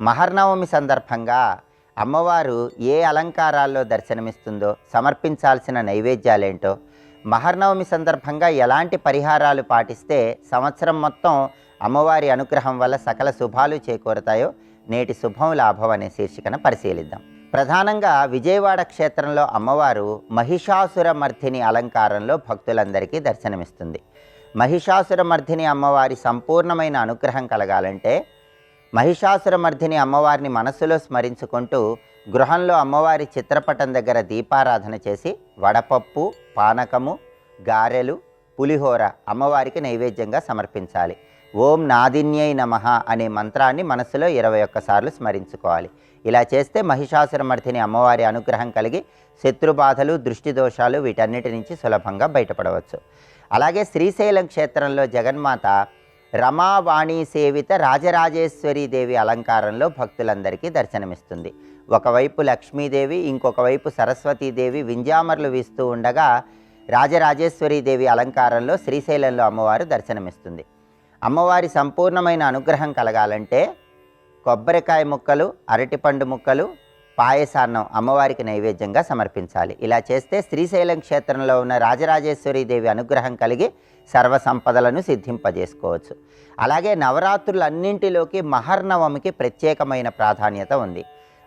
మహర్నవమి సందర్భంగా అమ్మవారు ఏ అలంకారాల్లో దర్శనమిస్తుందో సమర్పించాల్సిన నైవేద్యాలేంటో మహర్నవమి సందర్భంగా ఎలాంటి పరిహారాలు పాటిస్తే సంవత్సరం మొత్తం అమ్మవారి అనుగ్రహం వల్ల సకల శుభాలు చేకూరతాయో నేటి శుభం లాభం అనే శీర్షికను పరిశీలిద్దాం. ప్రధానంగా విజయవాడ క్షేత్రంలో అమ్మవారు మహిషాసుర మర్ధిని అలంకారంలో భక్తులందరికీ దర్శనమిస్తుంది. మహిషాసుర మర్ధిని అమ్మవారి సంపూర్ణమైన అనుగ్రహం కలగాలంటే మహిషాసురమర్ధిని అమ్మవారిని మనస్సులో స్మరించుకుంటూ గృహంలో అమ్మవారి చిత్రపటం దగ్గర దీపారాధన చేసి వడపప్పు పానకము గారెలు పులిహోర అమ్మవారికి నైవేద్యంగా సమర్పించాలి. ఓం నాదిన్యై నమః అనే మంత్రాన్ని మనసులో ఇరవై ఒక్కసార్లు స్మరించుకోవాలి. ఇలా చేస్తే మహిషాసురమర్థిని అమ్మవారి అనుగ్రహం కలిగి శత్రుబాధలు దృష్టి దోషాలు వీటన్నిటి నుంచి సులభంగా బయటపడవచ్చు. అలాగే శ్రీశైలం క్షేత్రంలో జగన్మాత రమావాణి సేవిత రాజరాజేశ్వరి దేవి అలంకారంలో భక్తులందరికీ దర్శనమిస్తుంది. ఒకవైపు లక్ష్మీదేవి ఇంకొక వైపు సరస్వతీదేవి వింజామర్లు వీస్తూ ఉండగా రాజరాజేశ్వరి దేవి అలంకారంలో శ్రీశైలంలో అమ్మవారు దర్శనమిస్తుంది. అమ్మవారి సంపూర్ణమైన అనుగ్రహం కలగాలంటే కొబ్బరికాయ ముక్కలు అరటిపండు ముక్కలు పాయసాన్నం అమ్మవారికి నైవేద్యంగా సమర్పించాలి. ఇలా చేస్తే శ్రీశైలం క్షేత్రంలో ఉన్న రాజరాజేశ్వరి దేవి అనుగ్రహం కలిగి సర్వ సంపదలను సిద్ధింపజేసుకోవచ్చు. అలాగే నవరాత్రులన్నింటిలోకి మహర్నవమికి ప్రత్యేకమైన ప్రాధాన్యత ఉంది.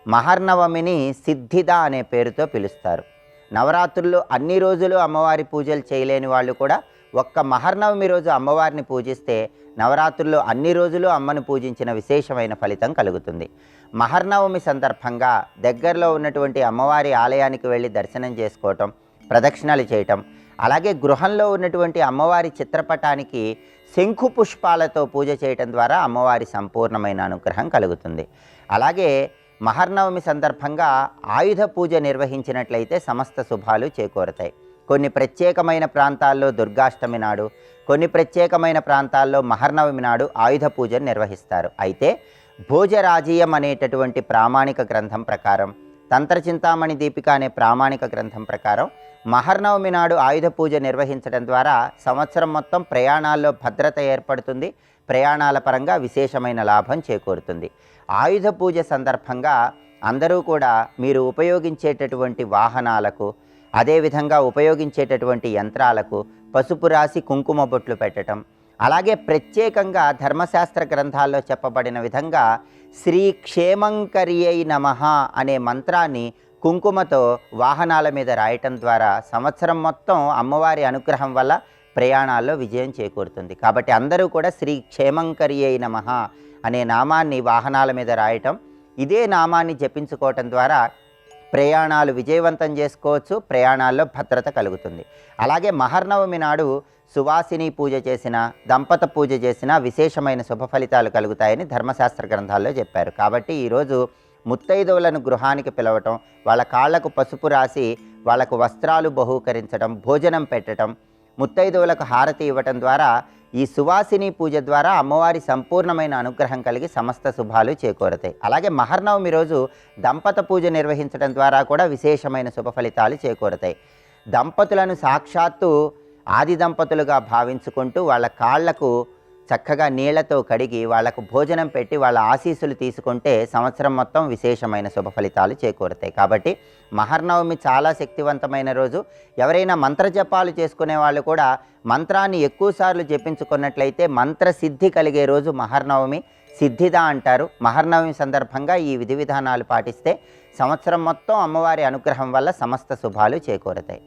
మహర్నవమిని సిద్ధిద అనే పేరుతో పిలుస్తారు. నవరాత్రుల్లో అన్ని రోజులు అమ్మవారి పూజలు చేయలేని వాళ్ళు కూడా ఒక్క మహర్నవమి రోజు అమ్మవారిని పూజిస్తే నవరాత్రుల్లో అన్ని రోజులు అమ్మను పూజించిన విశేషమైన ఫలితం కలుగుతుంది. మహర్నవమి సందర్భంగా దగ్గరలో ఉన్నటువంటి అమ్మవారి ఆలయానికి వెళ్ళి దర్శనం చేసుకోవటం ప్రదక్షిణలు చేయటం అలాగే గృహంలో ఉన్నటువంటి అమ్మవారి చిత్రపటానికి శంఖు పుష్పాలతో పూజ చేయటం ద్వారా అమ్మవారి సంపూర్ణమైన అనుగ్రహం కలుగుతుంది. అలాగే మహర్నవమి సందర్భంగా ఆయుధ పూజ నిర్వహించినట్లయితే సమస్త శుభాలు చేకూరతాయి. కొన్ని ప్రత్యేకమైన ప్రాంతాల్లో దుర్గాష్టమి నాడు కొన్ని ప్రత్యేకమైన ప్రాంతాల్లో మహర్నవమి నాడు ఆయుధ పూజను నిర్వహిస్తారు. అయితే భోజరాజీయం అనేటటువంటి ప్రామాణిక గ్రంథం ప్రకారం తంత్రచింతామణి దీపిక అనే ప్రామాణిక గ్రంథం ప్రకారం మహర్నవమి నాడు ఆయుధ పూజ నిర్వహించడం ద్వారా సంవత్సరం మొత్తం ప్రయాణాల్లో భద్రత ఏర్పడుతుంది ప్రయాణాల పరంగా విశేషమైన లాభం చేకూరుతుంది. ఆయుధ పూజ సందర్భంగా అందరూ కూడా మీరు ఉపయోగించేటటువంటి వాహనాలకు అదేవిధంగా ఉపయోగించేటటువంటి యంత్రాలకు పసుపు రాసి కుంకుమ బొట్లు పెట్టడం అలాగే ప్రత్యేకంగా ధర్మశాస్త్ర గ్రంథాల్లో చెప్పబడిన విధంగా శ్రీ క్షేమంకరియై నమ అనే మంత్రాన్ని కుంకుమతో వాహనాల మీద రాయటం ద్వారా సంవత్సరం మొత్తం అమ్మవారి అనుగ్రహం వల్ల ప్రయాణాల్లో విజయం చేకూరుతుంది. కాబట్టి అందరూ కూడా శ్రీ క్షేమంకరియై నమ అనే నామాన్ని వాహనాల మీద రాయటం ఇదే నామాన్ని జపించుకోవటం ద్వారా ప్రయాణాలు విజయవంతం చేసుకోవచ్చు ప్రయాణాల్లో భద్రత కలుగుతుంది. అలాగే మహర్నవమి నాడు సువాసిని పూజ చేసిన దంపత పూజ చేసిన విశేషమైన శుభ ఫలితాలు కలుగుతాయని ధర్మశాస్త్ర గ్రంథాల్లో చెప్పారు. కాబట్టి ఈరోజు ముత్తైదువులను గృహానికి పిలవటం వాళ్ళ కాళ్ళకు పసుపు రాసి వాళ్ళకు వస్త్రాలు బహూకరించడం భోజనం పెట్టడం ముత్తైదువులకు హారతి ఇవ్వటం ద్వారా ఈ సువాసిని పూజ ద్వారా అమ్మవారి సంపూర్ణమైన అనుగ్రహం కలిగి సమస్త శుభాలు చేకూరతాయి. అలాగే మహర్నవమి రోజు దంపత పూజ నిర్వహించడం ద్వారా కూడా విశేషమైన శుభ ఫలితాలు చేకూరతాయి. దంపతులను సాక్షాత్తు ఆది దంపతులుగా భావించుకుంటూ వాళ్ళ కాళ్ళకు చక్కగా నీళ్ళతో కడిగి వాళ్ళకు భోజనం పెట్టి వాళ్ళ ఆశీస్సులు తీసుకుంటే సంవత్సరం మొత్తం విశేషమైన శుభ ఫలితాలు చేకూరుతాయి. కాబట్టి మహర్నవమి చాలా శక్తివంతమైన రోజు. ఎవరైనా మంత్రజపాలు చేసుకునే వాళ్ళు కూడా మంత్రాన్ని ఎక్కువసార్లు జపించుకున్నట్లయితే మంత్రసిద్ధి కలిగే రోజు మహర్నవమి. సిద్ధిద అంటారు. మహర్నవమి సందర్భంగా ఈ విధి విధానాలు పాటిస్తే సంవత్సరం మొత్తం అమ్మవారి అనుగ్రహం వల్ల సమస్త శుభాలు చేకూరుతాయి.